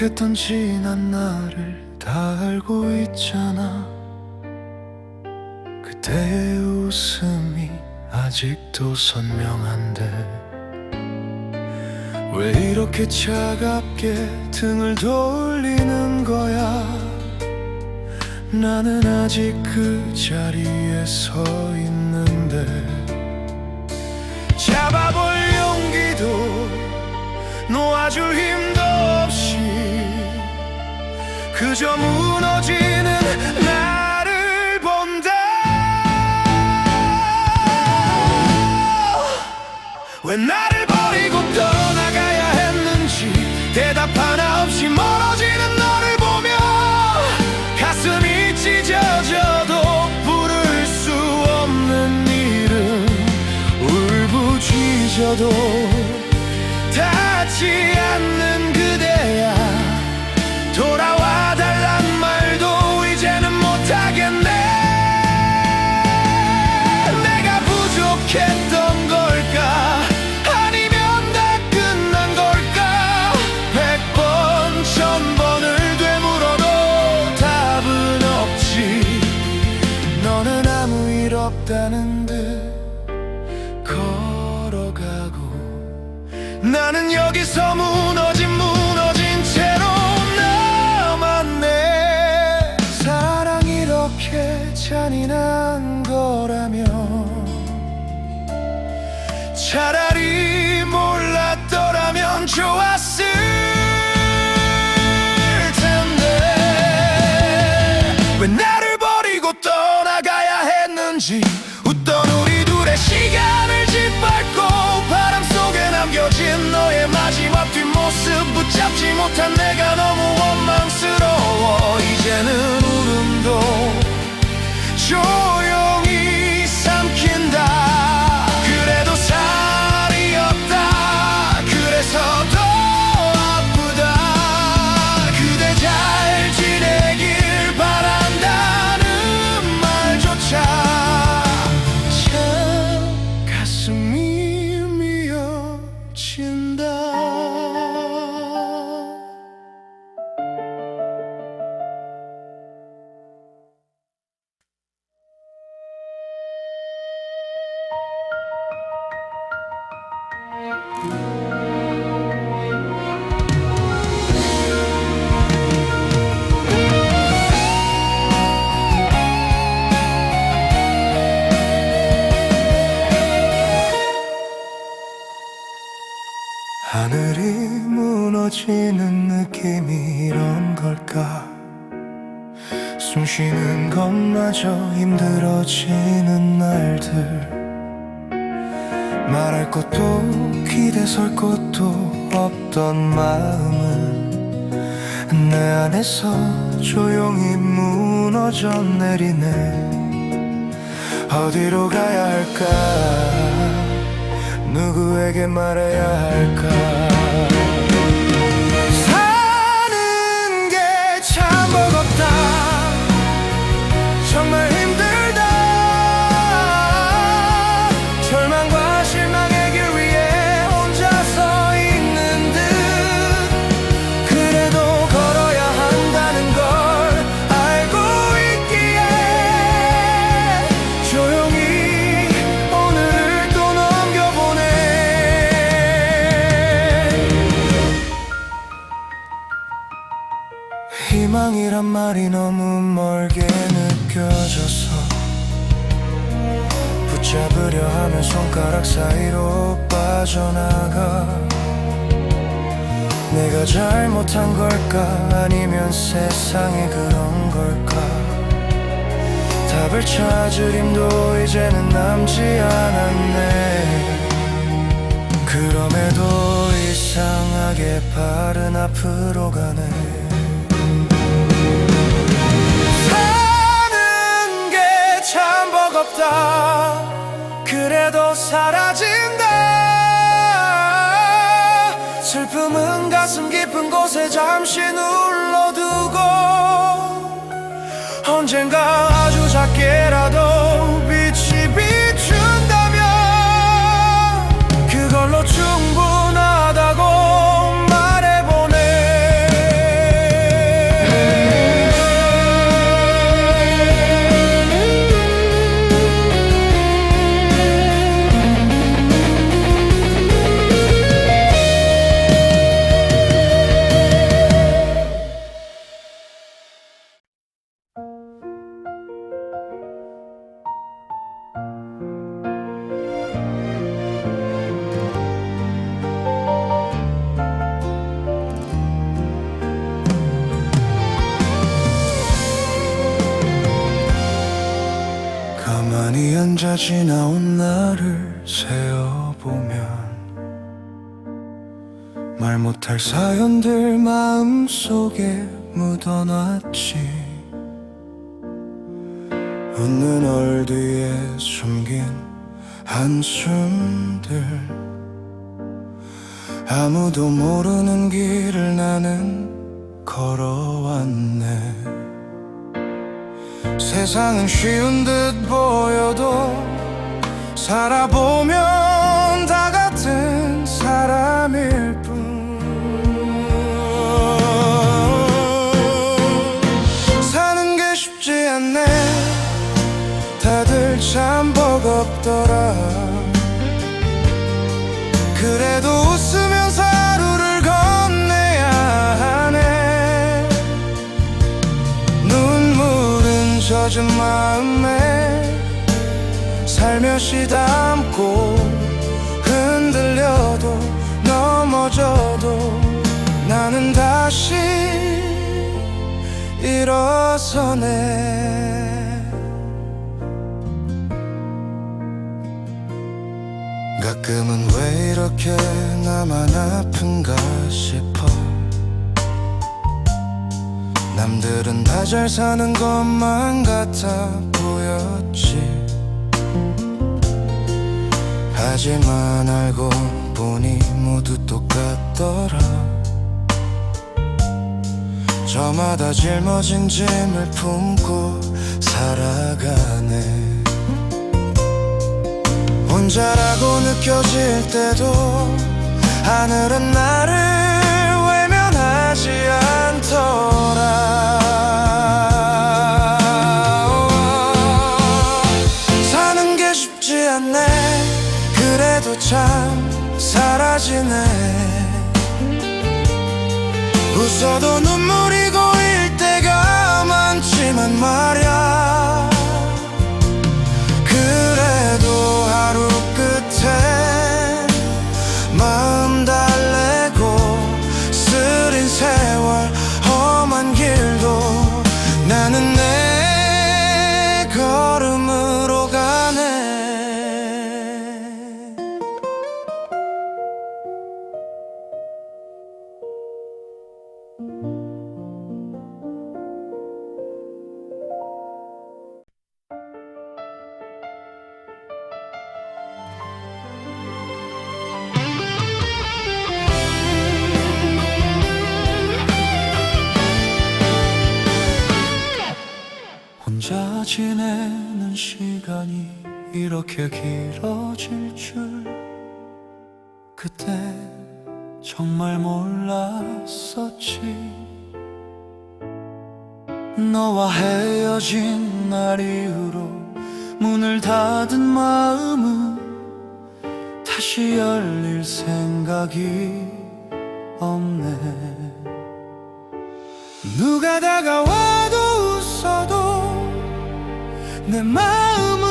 행복했던 지난 날을 다 알고 있잖아. 그때의 웃음이 아직도 선명한데 왜 이렇게 차갑게 등을 돌리는 거야? 나는 아직 그 자리에 서 있는데 잡아볼 용기도 놓아줄 힘도 없이 그저 무너지는 나를 본다. 왜 나를 버리고 떠나가야 했는지 대답 하나 없이 멀어지는 너를 보며 가슴이 찢어져도 부를 수 없는 이름 울부짖어도 닿지 않는 잔인한 거라면 차라리 느낌이 이런 걸까? 숨 쉬는 것마저 힘들어지는 날들. 말할 것도 기대 설 것도 없던 마음은 내 안에서 조용히 무너져 내리네. 어디로 가야 할까? 누구에게 말해야 할까 희망이란 말이 너무 멀게 느껴져서 붙잡으려 하면 손가락 사이로 빠져나가. 내가 잘못한 걸까? 아니면 세상이 그런 걸까? 답을 찾을 힘도 이제는 남지 않았네. 그럼에도 이상하게 발은 앞으로 가네 참 버겁다. 그래도 사라진다. 슬픔은 가슴 깊은 곳에 잠시 눌러두고 언젠가 아주 작게라도 지나온 나를 세어보면 말 못할 사연들 마음속에 묻어놨지. 웃는 얼 뒤에 숨긴 한숨들. 아무도 모르는 길을 나는 걸어왔네 세상은 쉬운 듯 보여도 살아보면 다 같은 사람일 살며시 담고 흔들려도 넘어져도 나는 다시 일어서네. 가끔은 왜 이렇게 나만 아픈가 싶어. 남들은 다 잘 사는 것만 같아 보였지 하지만 알고 보니 모두 똑같더라. 저마다 짊어진 짐을 품고 살아가네. 혼자라고 느껴질 때도 하늘은 나를 사라지네 웃어도 눈물이 이렇게 길어질 줄 그때 정말 몰랐었지. 너와 헤어진 날 이후로 문을 닫은 마음은 다시 열릴 생각이 없네. 누가 다가와도 웃어도 내 마음은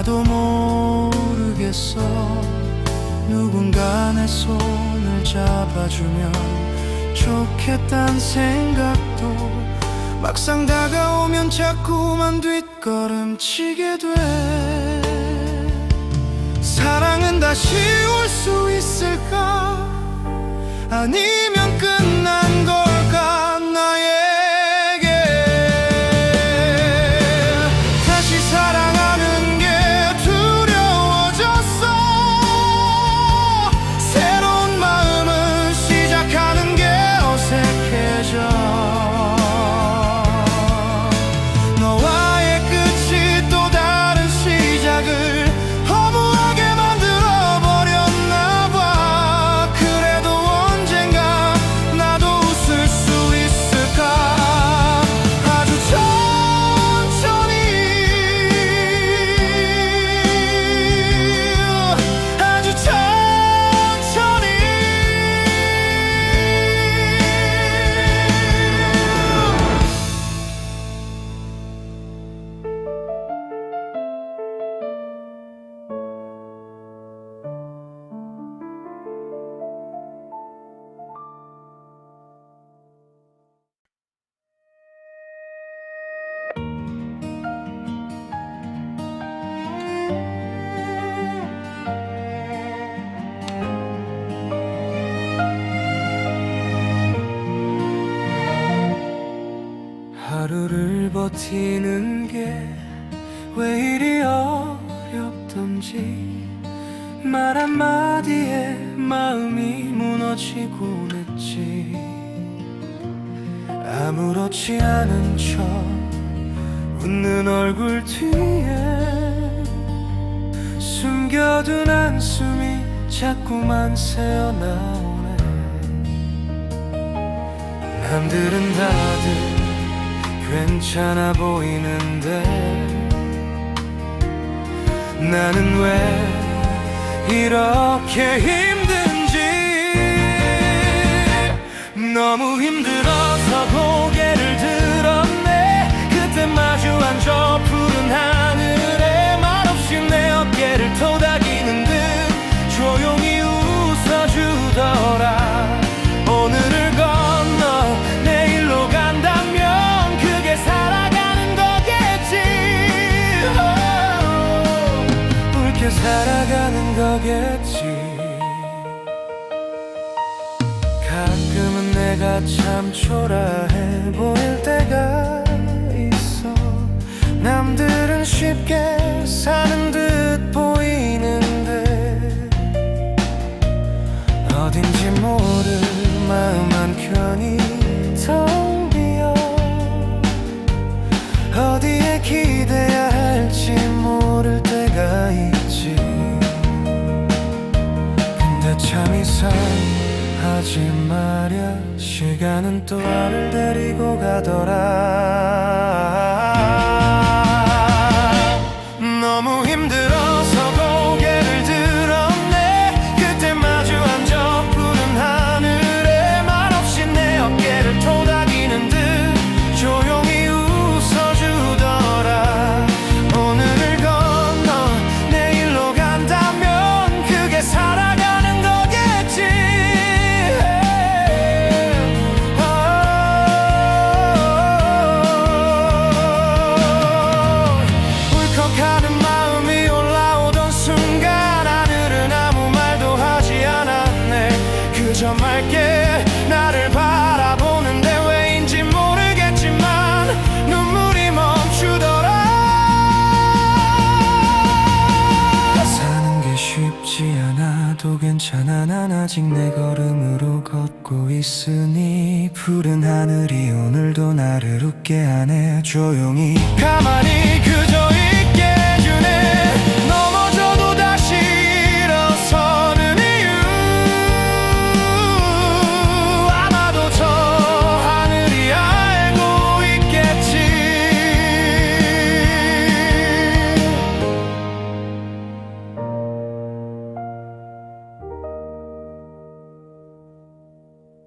나도 모르겠어. 누군가 내 손을 잡아주면 좋겠단 생각도 막상 다가오면 자꾸만 뒷걸음치게 돼. 사랑은 다시 올 수 있을까? 아니면 끝 버티는 게 왜 이리 어렵던지 말 한마디에 마음이 무너지곤 했지. 아무렇지 않은 척 웃는 얼굴 뒤에 숨겨둔 한숨이 자꾸만 새어나오네. 남들은 다들 괜찮아 보이는데 나는 왜 이렇게 힘든지 너무 힘들어서 고개를 참 초라해 보일 때가 있어. 남들은 쉽게 사 시간은 또 나를 데리고 가더라 아직 내 걸음으로 걷고 있으니 푸른 하늘이 오늘도 나를 웃게 하네. 조용히 가만히 그저